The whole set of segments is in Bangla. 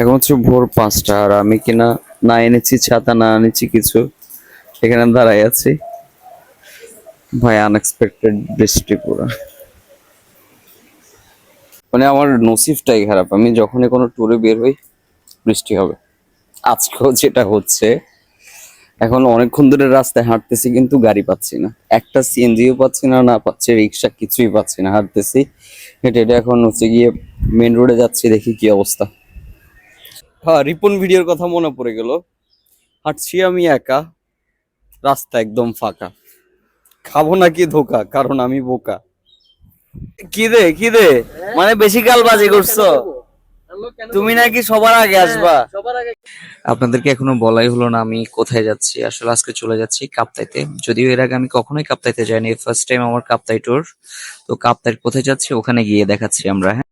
এখন হচ্ছে ভোর পাঁচটা, আর আমি কিনা না এনেছি, ছাতা না এনেছি কিছু। এখানে দাঁড়াই আছি। ভাই আনএক্সপেক্টেড বৃষ্টি পুরো। মানে আমার নসিবটাই খারাপ। আমি যখনই কোনো ট্যুরে বের হই, বৃষ্টি হবে। আজকেও যেটা হচ্ছে, এখন অনেকক্ষণ ধরে রাস্তায় হাঁটতেছি, কিন্তু গাড়ি পাচ্ছি না। একটা সিএনজিও পাচ্ছি না না পাচ্ছি, রিক্সা কিছুই পাচ্ছি না। হাঁটতেছি, হেঁটে হেঁটে এখন হচ্ছে গিয়ে মেন রোডে যাচ্ছি, দেখি কি অবস্থা। হ্যাঁ রিপন ভিডিওর কথা মনে পড়ে গেল। হাঁটছি আমি একা রাস্তা একদম ফাঁকা। খাব নাকি ধোকা? কারণ আমি বোকা। কি দে কি দে মানে বেশি কাল বাজে করছ? তুমি নাকি সবার আগে আসবা? আপনাদেরকে এখনও বলাই হলো না আমি কোথায় যাচ্ছি। আসলে আজকে চলে যাচ্ছি কাপ্তাইতে। যদিও এর আগে আমি কখনোই কাপ্তাইতে যাইনি ফার্স্ট টাইম আমার কাপ্তাই ট্যুর তো কাপ্তাই কোথায় যাচ্ছি ওখানে গিয়ে দেখাচ্ছি আমরা হ্যাঁ?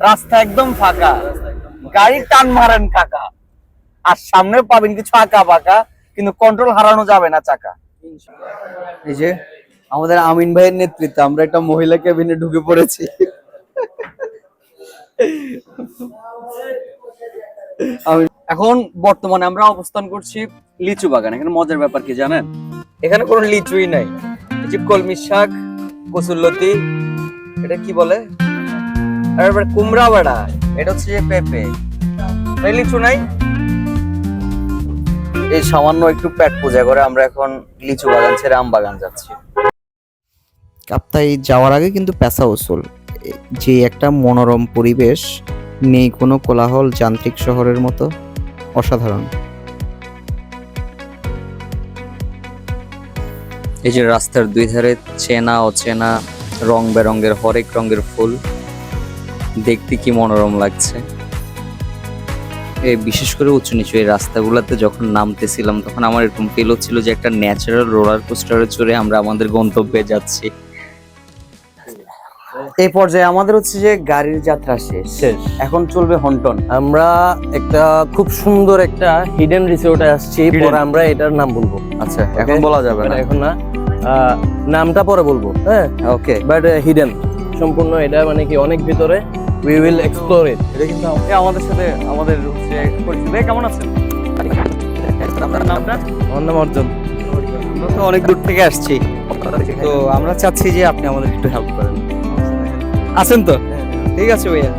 রাস্তা একদম ফাঁকা। গাড়ি টান মারেন কাকা। আর সামনে পাবেন কিছু আঁকা বাঁকা কিন্তু কন্ট্রোল হারানো যাবে না চাকা। এই যে আমাদের আমিন ভাইয়ের নেতৃত্বে আমরা একটা মহিলা কেবিনে ঢুকে পড়েছি। এখন বর্তমানে আমরা অবস্থান করছি লিচু বাগান। এখানে মজার ব্যাপার কি জানেন? এখানে কোনো লিচুই নাই। যে কলমি শাক কসুল্লতি এটা কি বলে? আর এবার কুমড়া বাড়া এটা হচ্ছে যে পেঁপে। তাই লিচু নাই? এই সামান্য একটু পেট পূজা করে আমরা এখন লিচু বাগান ছেড়ে আম বাগান যাচ্ছি। কাপ্তাই যাওয়ার আগে কিন্তু পেশা উসুল। যে একটা মনোরম পরিবেশ নেই কোনো কোলাহল যান্ত্রিক শহরের মতো অসাধারণ। এই যে রাস্তার দুই ধারে চেনা অচেনা রং বেরঙের হরেক রঙের ফুল। দেখতে কি মনোরম লাগছে? এই বিশেষ করে উঁচু নিচু এই রাস্তাগুলোতে যখন নামতেছিলাম তখন আমার এরকম ফিল হচ্ছিল যে একটা ন্যাচারাল রোলার কোস্টারে চড়ে আমরা আমাদের গন্তব্যে যাচ্ছি। এই পর্যায়ে আমাদের হচ্ছে যে গাড়ির যাত্রা শেষ। শেষ। এখন চলবে হন্টন আমরা একটা খুব সুন্দর একটা হিডেন রিসোর্টে আসছি পরে আমরা এটার নাম বলব। আচ্ছা এখন বলা যাবে না। এখন না আহ, নামটা পরে বলব হ্যাঁ? ওকে বাট হিডেন সম্পূর্ণ এটা মানে কি অনেক ভিতরে উই উইল এক্সপ্লোর ইট এটা কিন্তু আমাদের সাথে আমাদের হচ্ছে পরিচিত। ভাই কেমন আছেন? আপনার? নামটা আমার নাম অর্জন। আমরা তো অনেক দূর থেকে আসছি। তো আমরা চাচ্ছি যে আপনি আমাদের একটু হেল্প করেন। আছেন তো? ঠিক আছে ভাইয়া।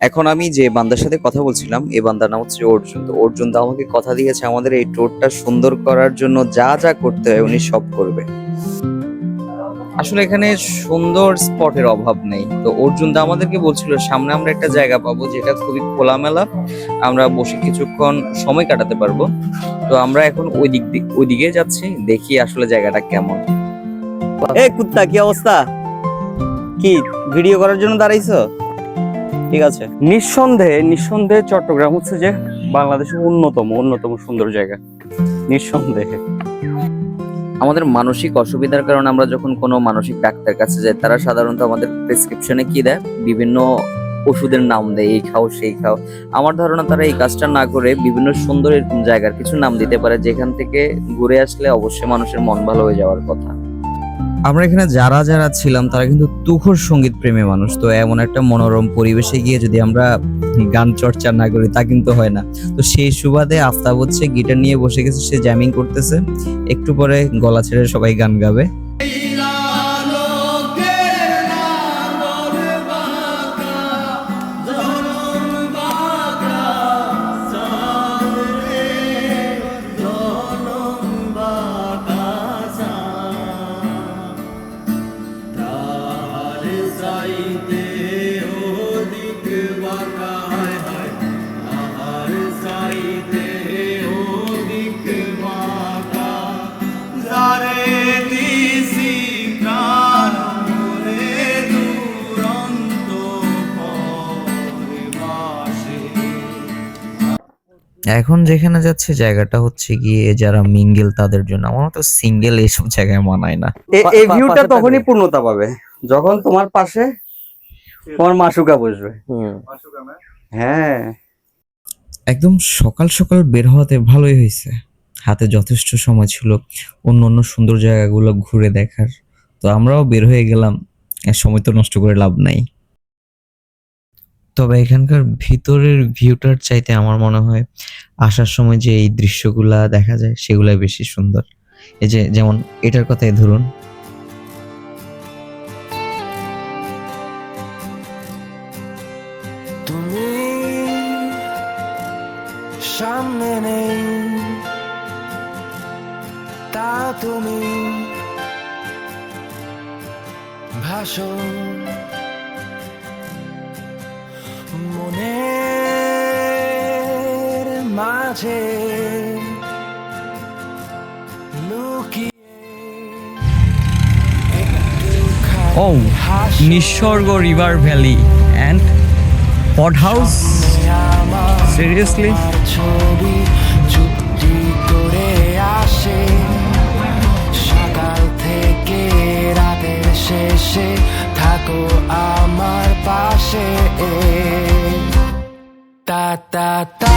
এখন আমি যে বান্দার সাথে কথা বলছিলাম এই বান্দার নাম হচ্ছে অর্জুন। তো অর্জুন তো আমাকে কথা দিয়েছে আমাদের এই টোরটা সুন্দর করার জন্য যা যা করতে হয় উনি সব করবে। আসলে এখানে সুন্দর স্পটের অভাব নেই। তো অর্জুন দা আমাদেরকে বলছিল সামনে আমরা একটা জায়গা পাবো যেটা খুবই খোলামেলা। আমরা বসে কিছুক্ষণ সময় কাটাতে পারব। তো আমরা এখন ওই দিক ওই দিকে যাচ্ছি দেখি আসলে জায়গাটা কেমন। এই কুত্তা কি অবস্থা? কি ভিডিও করার জন্য দাঁড়াইছো? ঠিক আছে। নিঃসন্দেহে নিঃসন্দেহে চট্টগ্রাম হচ্ছে যে বাংলাদেশের অন্যতম অন্যতম সুন্দর জায়গা। নিঃসন্দেহে। আমাদের মানসিক অসুবিধার কারণে আমরা যখন কোনো মানসিক ডাক্তার কাছে যাই, তারা সাধারণত আমাদের প্রেসক্রিপশনে কি দেয়? বিভিন্ন ওষুধের নাম দেয়, এই খাও, সেই খাও। আমার ধারণা তারা এই কাজটা না করে বিভিন্ন সুন্দর এরকম জায়গার কিছু নাম দিতে পারে, যেখান থেকে ঘুরে আসলে অবশ্যই মানুষের মন ভালো হয়ে যাওয়ার কথা। আমরা এখানে যারা যারা ছিলাম, তারা কিন্তু তুখর সংগীত প্রেমী মানুষ। তো এমন একটা মনোরম পরিবেশে গিয়ে যদি আমরা গান চর্চা না করি, তা কিন্তু হয় না। তো সেই সুবাদে আফতাব হচ্ছে গিটার নিয়ে বসে গেছে, সে জ্যামিং করতেছে। একটু পরে গলা ছেড়ে সবাই গান গাবে। এখন যেখানে যাচ্ছে জায়গাটা হচ্ছে গিয়ে যারা মিঙ্গেল তাদের জন্য। আমার তো সিঙ্গেল এইসব জায়গায় মানায় না। এই ভিউটা তখনই পূর্ণতা পাবে। যখন তোমার পাশে তোমার মাসুকা বসবে। হ্যাঁ। একদম সকাল সকাল বের হওয়াতে ভালোই হয়েছে। হাতে যথেষ্ট সময় ছিল অন্য অন্য সুন্দর জায়গাগুলো ঘুরে দেখার। তো আমরাও বের হয়ে গেলাম। সময় তো নষ্ট করে লাভ নাই। তবে এখানকার ভিতরের ভিউটার চাইতে আমার মনে হয় আসার সময় যে এই দৃশ্যগুলা দেখা যায় সেগুলাই বেশি সুন্দর। এই যে যেমন এটার কথাই ধরুন তুমি সামনে নেই তা তুমি ভাষণ মনের মাঝে লুকিয়ে একটুখানি ও হাসো নিঃস্বর্গ পট হাউস সিরিয়াসলি ছবি চুক্তি করে আসে। সকাল থেকে শেষে থাকো আমার পাশে। তা তা তা।